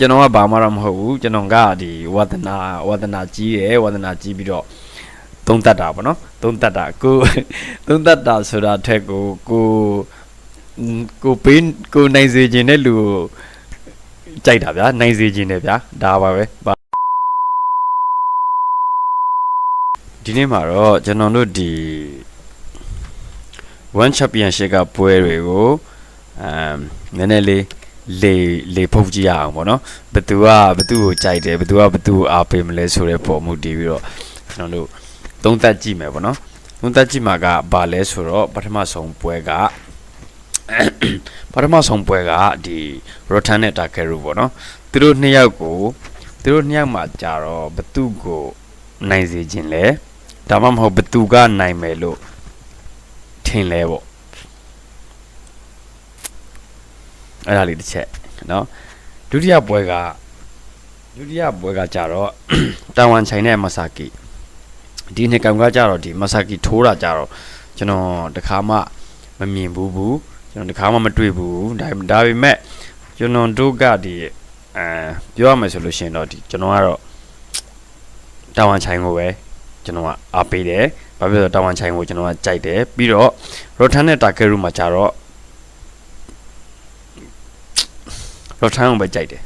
ကျွန်တော်ကဘာမှတော့မဟုတ်ဘူးကျွန်တော်ကဒီဝါသနာဝါသနာကြီးတယ်ဝါသနာကြီးပြီးတော့သုံးတတ်တာပေါ့နော်သုံးတတ်တာကိုသုံးတတ်တာဆိုတာထက်ကိုကိုကိုပေးကိုနိုင်စေခြင်းတဲ့လူကိုကြိုက်တာဗျာနိုင်စေခြင်းတယ်ဗျာဒါပါပဲဘာဒီနေ့မှာတော့ကျွန်တော်တို့ဒီ one championship ကပွဲတွေကိုအမ်နည်းနည်းလေး လေလေဖုတ်ကြည့်ရအောင်ပေါ့နော်ဘသူကဘသူကိုကြိုက်တယ်ဘသူကဘသူကိုအားပေးမလဲဆိုတဲ့ပုံမှုတည်ပြီးတော့ကျွန်တော်တို့သုံးသပ်ကြည့်မယ်ပေါ့နော်သုံးသပ်ကြည့်မှာကဘာလဲဆိုတော့ပထမဆုံးပွဲကပထမဆုံးပွဲကဒီ Rotan နဲ့ Takeru ပေါ့နော်သူတို့နှစ်ယောက်ကိုသူတို့နှစ်ယောက်မှာကြာတော့ဘသူကိုနိုင်စေခြင်းလဲဒါမှမဟုတ်ဘသူကနိုင်မယ်လို့ထင်လဲပေါ့ အဲ့ဒါလေးတစ်ချက်နော်ဒုတိယပွဲကဒုတိယပွဲကကြတော့တာဝန်ချိုင်နဲ့မဆာကီဒီနှစ်ကောင်ကကြတော့ဒီမဆာကီထိုးတာကြတော့ကျွန်တော်တခါမှမမြင်ဘူးဘူးကျွန်တော်တခါမှမတွေ့ဘူးဒါဒါပေမဲ့ကျွန်တော်တို့ကဒီအဲပြောရမယ်ဆိုလို့ရှိရင်တော့ဒီကျွန်တော်ကတော့တာဝန်ချိုင်ကိုပဲကျွန်တော်ကအားပေးတယ်ဘာဖြစ်လို့လဲတာဝန်ချိုင်ကိုကျွန်တော်ကကြိုက်တယ်ပြီးတော့ရောထန်နဲ့တာကဲရူမှာကြတော့ ရောထန်ကိုပဲကြိုက်တယ်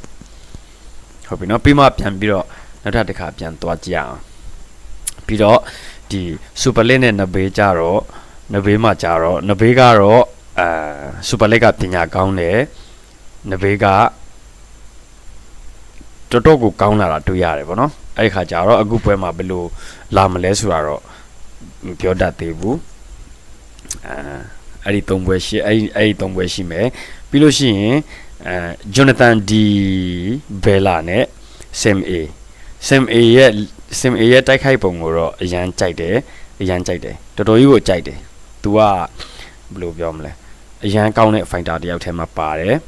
ဟုတ်ပြီနော်ပြီးမှပြန်ပြီးတော့နောက်ထပ်တစ်ခါပြန်သွားကြည့်အောင်ပြီးတော့ဒီစူပါလစ်နဲ့နဘေးကြတော့နဘေးမှာကြတော့နဘေးကတော့အဲစူပါလစ်ကပညာကောင်းတယ်နဘေးကတော်တော်ကိုကောင်းလာတာတွေ့ရတယ်ဗောနော်အဲ့ဒီခါကျတော့အခုပွဲမှာဘယ်လိုလာမလဲဆိုတာတော့မပြောတတ်သေးဘူးအဲအဲ့ဒီသုံးပွဲရှိအဲ့ဒီအဲ့ဒီသုံးပွဲရှိမယ်ပြီးလို့ရှိရင် အဲဂျိုနာသန်ဒီဘယ်လာနဲ့ဆမ်အေဆမ်အေရဲ့ဆမ်အေရဲ့တိုက်ခိုက်ပုံကိုတော့အရန်ကြိုက်တယ်အရန်ကြိုက်တယ်တော်တော်ကြီးကိုကြိုက်တယ် तू ကဘယ်လိုပြောမလဲအရန်ကောင်းတဲ့ fighter တယောက်ထဲမှာပါတယ်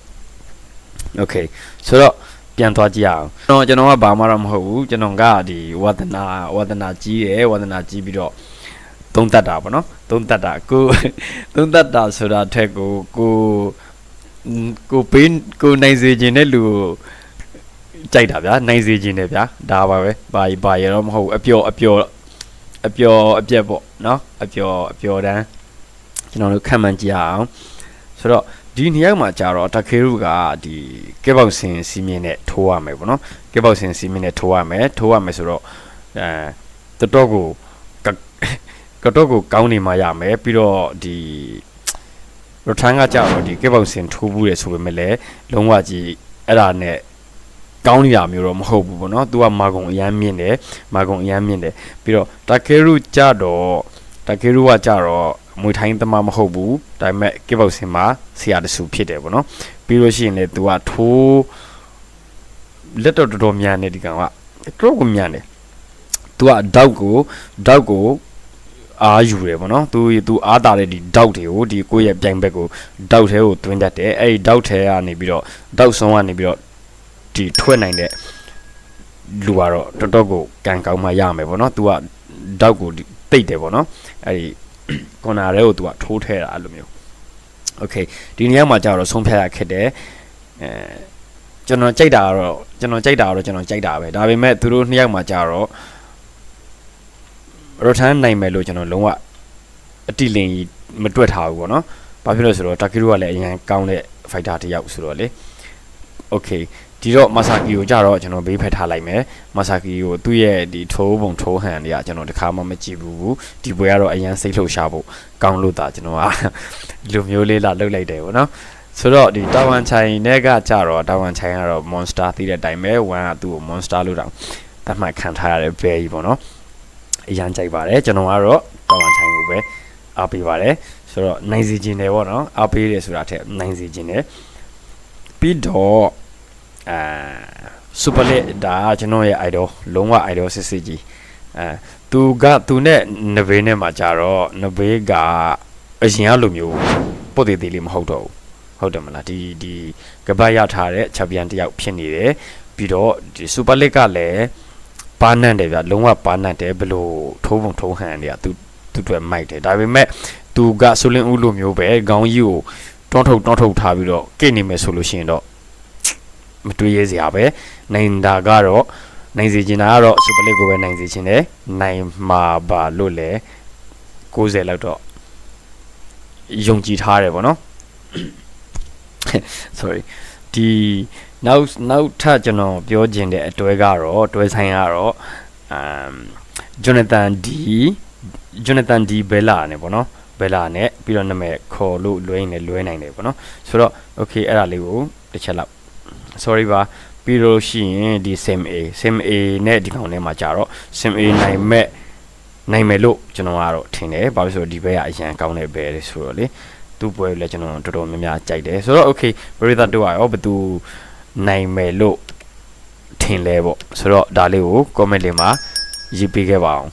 okay ဆိုတော့ပြန်သွားကြည့်အောင်ကျွန်တော်ကျွန်တော်ကဘာမှတော့မဟုတ်ဘူးကျွန်တော်ကဒီဝါသနာဝါသနာကြီးတယ်ဝါသနာကြီးပြီးတော့သုံးတတ်တာပေါ့နော်သုံးတတ်တာကိုသုံးတတ်တာဆိုတာထက်ကိုကို ကိုပေးကိုနိုင်စေခြင်းတဲ့လူကိုကြိုက်တာဗျာနိုင်စေခြင်းတယ်ဗျာဒါပါပဲဘာဘာရတော့မဟုတ်ဘူးအပျော်အပျော်အပျော်အပြက်ပေါ့နော်အပျော်အပျော်တန်းကျွန်တော်တို့ခံမှန်းကြည့်အောင်ဆိုတော့ဒီနှစ်ယောက်မှာကြာတော့တခေရုကဒီကဲပေါက်စင်စီမင်းနဲ့ထိုးရမယ်ပေါ့နော်ကဲပေါက်စင်စီမင်းနဲ့ထိုးရမယ်ထိုးရမယ်ဆိုတော့အဲတော်တော်ကိုကတော့ကိုကောင်းနေမှရမယ်ပြီးတော့ဒီ ရထန်းကကြာတော့ဒီကဲပေါက်စင်ထိုးဘူးရဆိုပေမဲ့လည်းလုံးဝကြီးအဲ့ဒါနဲ့ကောင်းနေတာမျိုးတော့မဟုတ်ဘူးပေါ့နော်။ तू ကမာကုံအရမ်းမြင့်တယ်။မာကုံအရမ်းမြင့်တယ်။ပြီးတော့တာကေရုကြတော့တာကေရုကကြတော့မွေထိုင်းသမားမဟုတ်ဘူး။ဒါပေမဲ့ကေဘောက်စင်မှာဆရာတဆူဖြစ်တယ်ပေါ့နော်။ပြီးလို့ရှိရင်လည်း तू ကထိုးလက်တော်တော်တော်များနေဒီကောင်ကတော်ကိုများတယ်။ तू ကဒေါက်ကိုဒေါက်ကို အားယူတယ်ပေါ့နော်သူသူအားတာတဲ့ဒီဒေါက်တွေကိုဒီကိုယ့်ရဲ့ပြိုင်ဘက်ကိုဒေါက်ထဲကိုသွင်းတတ်တယ်အဲ့ဒီဒေါက်ထဲကနေပြီးတော့ဒေါက်ဆုံးကနေပြီးတော့ဒီထွက်နိုင်တဲ့လူကတော့တော်တော်ကိုကံကောင်းမှရမယ်ပေါ့နော်သူကဒေါက်ကိုတိတ်တယ်ပေါ့နော်အဲ့ဒီကွန်နာရဲကိုသူကထိုးထဲတာအဲ့လိုမျိုးโอเคဒီနေရာမှာကြာတော့ဆုံးဖြတ်ရခက်တယ်အဲကျွန်တော်ကြိုက်တာကတော့ကျွန်တော်ကြိုက်တာကတော့ကျွန်တော်ကြိုက်တာပဲဒါပေမဲ့သူတို့နှစ်ယောက်မှာကြာတော့ ရထန်နိုင်မယ်လို့ကျွန်တော်လုံးဝအတိလင်ကြီးမတွက်ထားဘူးပေါ့နော်။ဘာဖြစ်လို့ဆိုတော့တာကီရိုကလည်းအရင်ကောင်းတဲ့ fighter တစ်ယောက်ဆိုတော့လေ။ Okay ဒီတော့မာဆာကီကိုကြတော့ကျွန်တော်ဘေးဖက်ထားလိုက်မယ်မာဆာကီကိုသူ့ရဲ့ဒီထိုးပုံထိုးဟန်တွေကကျွန်တော်တခါမှမကြည့်ဘူးဒီပွဲကတော့အရန်စိတ်လှုပ်ရှားဖို့ကောင်းလို့တာကျွန်တော်ကလူမျိုးလေးလာလှုပ်လိုက်တယ်ပေါ့နော်ဆိုတော့ဒီတာဝန်ချိုင်နဲ့ကကြတော့တာဝန်ချိုင်ကတော့ monster သိတဲ့အတိုင်းပဲ1ကသူ့ကို monster လို့တောင်သတ်မှတ်ခံထားရတဲ့ဘယ်ကြီးပေါ့နော် အရန်ကြိုက်ပါတယ်ကျွန်တော်ကတော့တာဝန်ချိုင်ကိုပဲအားပေးပါတယ်ဆိုတော့နိုင်စီခြင်းတယ်ပေါ့နော်အားပေးတယ်ဆိုတာထက်နိုင်စီခြင်းတယ်ပြီးတော့အာစူပါလက်ဒါကျွန်တော်ရဲ့ idol လုံးဝ idol စစ်စစ်ကြီးအဲသူကသူနဲ့နဘေးနဲ့မှာကြတော့နဘေးကအရင်ကလိုမျိုးပုတ်သေးသေးလေးမဟုတ်တော့ဘူးဟုတ်တယ်မလားဒီဒီကပတ်ရထားတဲ့ချန်ပီယံတယောက်ဖြစ်နေတယ်ပြီးတော့ဒီစူပါလစ်ကလည်း ပါနန့်တယ်ဗျလုံးဝပါနန့်တယ်ဘလို့ထိုးပုံထိုးဟန်တွေကသူသူတွေမိုက်တယ်ဒါပေမဲ့သူကဆိုလင်းဦးလိုမျိုးပဲခေါင်းကြီးကိုတွန်းထုတ်တွန်းထုတ်ထားပြီးတော့ကိတ်နေမယ်ဆိုလို့ရှိရင်တော့မတွေးရစရာပဲနိုင်တာကတော့နိုင်စီချင်တာကတော့စူပါလိကိုပဲနိုင်စီချင်တယ်နိုင်မှာပါလို့လေ60လောက်တော့ယုံကြည်ထားတယ်ဗောနော် sorry ဒီနောက်နောက်ထပ်ကျွန်တော်ပြောခြင်းတဲ့အတွဲကတော့တွဲဆိုင်ကတော့အမ်ဂျွန်နသန်ဒီဂျွန်နသန်ဒီဘဲလာနဲ့ပေါ့နော်ဘဲလာနဲ့ပြီးတော့နာမည်ခေါ်လို့လွဲရင်လည်းလွဲနိုင်တယ်ပေါ့နော်ဆိုတော့ okay အဲ့ဒါလေးကိုတစ်ချက်လောက် sorry ပါပြီးတော့ရှိရင်ဒီ sim a sim a နဲ့ဒီကောင်ထဲမှာကြာတော့ sim a နိုင်မဲ့နိုင်မယ်လို့ကျွန်တော်ကတော့ထင်တယ်ဘာလို့လဲဆိုတော့ဒီဘက်ကအရန်ကောင်းတဲ့ဘဲလေဆိုတော့လေ သူ့ပွဲကိုလည်းကျွန်တော်တော်တော်များများကြိုက်တယ်ဆိုတော့ okay ပရိသတ်တို့ကရောဘယ်သူနိုင်မယ်လို့ထင်လဲပေါ့ဆိုတော့ဒါလေးကို comment လေးမှာရေးပေးခဲ့ပါအောင်